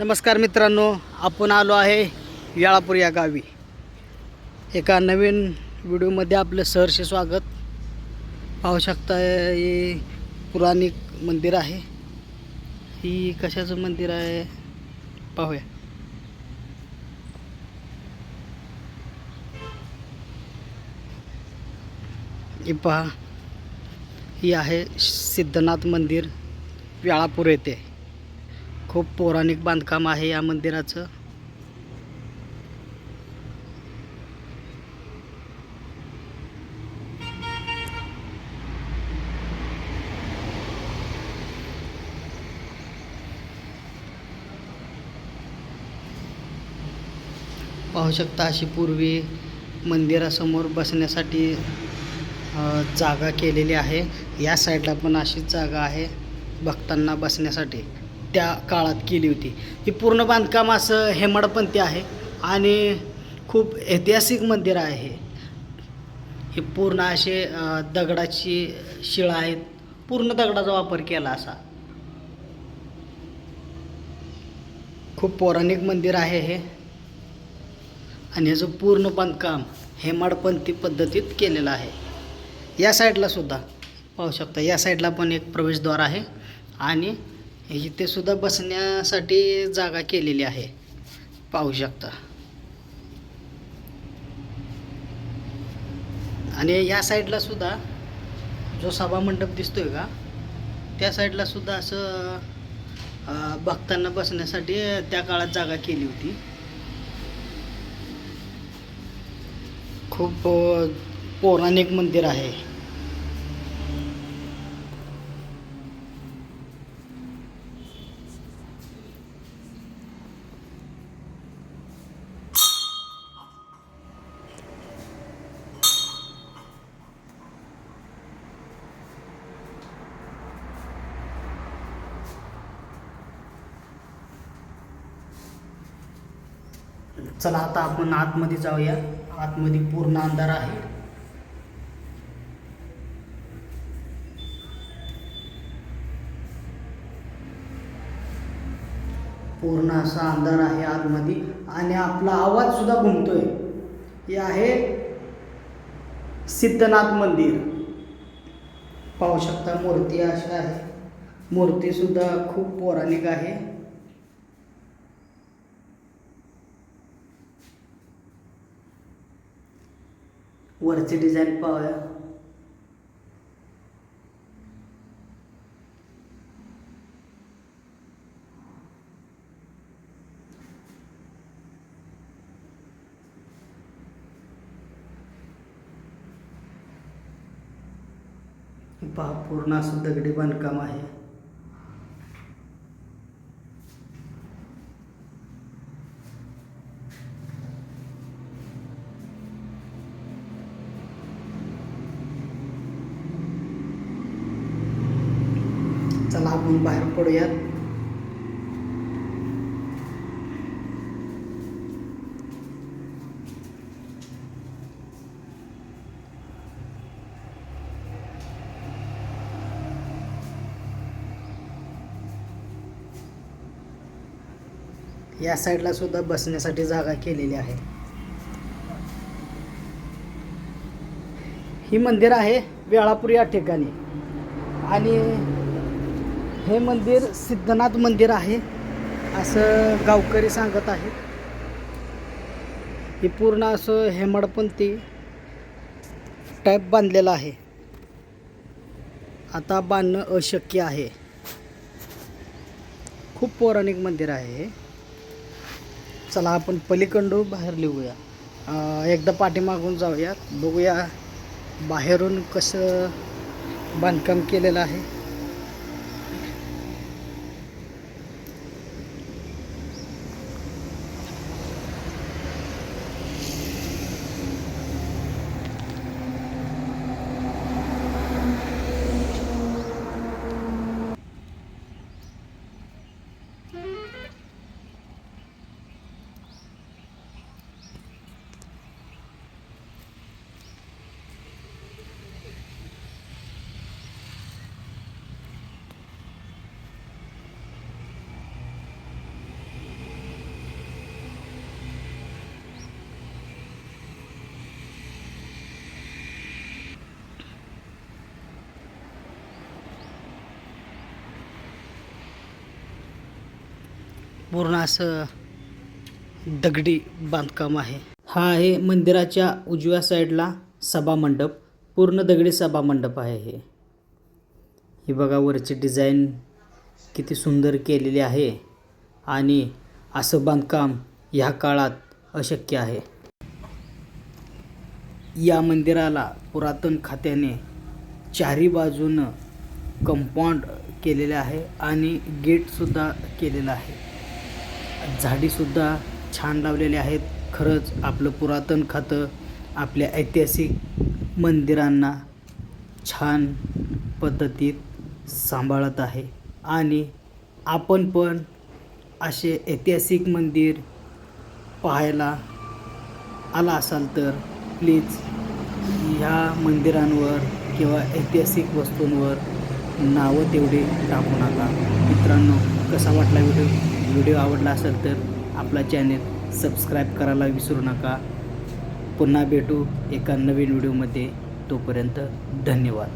नमस्कार मित्रांनो आपण आलो आहे याळापूर या गावी. एका नवीन व्हिडिओमध्ये आपलं सहर्ष स्वागत. पाहू शकता हे पुराणिक मंदिर आहे. ही कशाचं मंदिर आहे? पाहूया. हे पहा ही आहे सिद्धनाथ मंदिर व्याळापूर येथे. खूप पौराणिक बांधकाम आहे या मंदिराचं. पाहू शकता अशी पूर्वी मंदिरासमोर बसण्यासाठी जागा केलेली आहे. या साईडला पण अशीच जागा आहे भक्तांना बसण्यासाठी. त्या काळात केली होती. ही पूर्ण बांधकाम असं हेमाडपंथी आहे आणि खूप ऐतिहासिक मंदिर आहे. हे पूर्ण असे दगडाची शिळा आहेत. पूर्ण दगडाचा वापर केला असा. खूप पौराणिक मंदिर आहे हे. आणि ह्याचं पूर्ण बांधकाम हेमाडपंथी पद्धतीत केलेलं आहे. या साईडला सुद्धा पाहू शकता. या साईडला पण एक प्रवेशद्वार आहे. आणि इथे सुद्धा बसण्यासाठी जागा केलेली आहे. पाहू शकता. आणि या साईडला सुद्धा जो सभा मंडप दिसतोय का त्या साईडला सुद्धा असं भक्तांना बसण्यासाठी त्या काळात जागा केली होती. खूप पौराणिक मंदिर आहे. चला आता आपण आतमध्ये जाऊया. आतमध्ये पूर्ण अंधार आहे. पूर्ण असा अंधार आहे आतमध्ये आणि आपला आवाज सुद्धा घुमतोय. हे आहे सिद्धनाथ मंदिर. पाहू शकता मूर्ती अशा आहे. मूर्ती सुद्धा खूप पौराणिक आहे. वरची डिझाईन पाहूया. पहा पूर्ण असं दगडी बांधकाम आहे. चला आपण बाहेर पडूयात या साईडला सुद्धा बसण्यासाठी जागा केलेली आहे. ही मंदिर आहे वेळापूर या ठिकाणी. आणि हे मंदिर सिद्धनाथ मंदिर आहे असं गावकरी सांगत आहेत. हे पूर्ण असं हेमाडपंथी टाईप बांधलेलं आहे. आता बांधणं अशक्य आहे. खूप पौराणिक मंदिर आहे हे. चला आपण पलीकडून बाहेर लिहूया एकदा पाठीमागून जाऊया बघूया बाहेरून कसं बांधकाम केलेलं आहे. पूर्ण असं दगडी बांधकाम आहे. हा आहे मंदिराच्या उजव्या साईडला सभामंडप पूर्ण दगडी सभामंडप आहे हे. ही बघा वरची डिझाईन किती सुंदर केलेली आहे आणि असं बांधकाम ह्या काळात अशक्य आहे. या मंदिराला पुरातन खात्याने चारी बाजूनं कंपाऊंड केलेले आहे आणि गेटसुद्धा केलेलं आहे. झाडीसुद्धा छान लावलेले आहेत. खरंच आपलं पुरातन खातं आपल्या ऐतिहासिक मंदिरांना छान पद्धतीत सांभाळत आहे. आणि आपण पण असे ऐतिहासिक मंदिर पाहायला आला असाल तर प्लीज ह्या मंदिरांवर किंवा ऐतिहासिक वस्तूंवर नावं तेवढी टाकू नका. मित्रांनो कसा वाटला व्हिडिओ? व्हिडिओ आवडला असेल तर आपला चॅनेल सबस्क्राईब करायला विसरू नका. पुन्हा भेटू एका नवीन व्हिडिओमध्ये. तोपर्यंत धन्यवाद.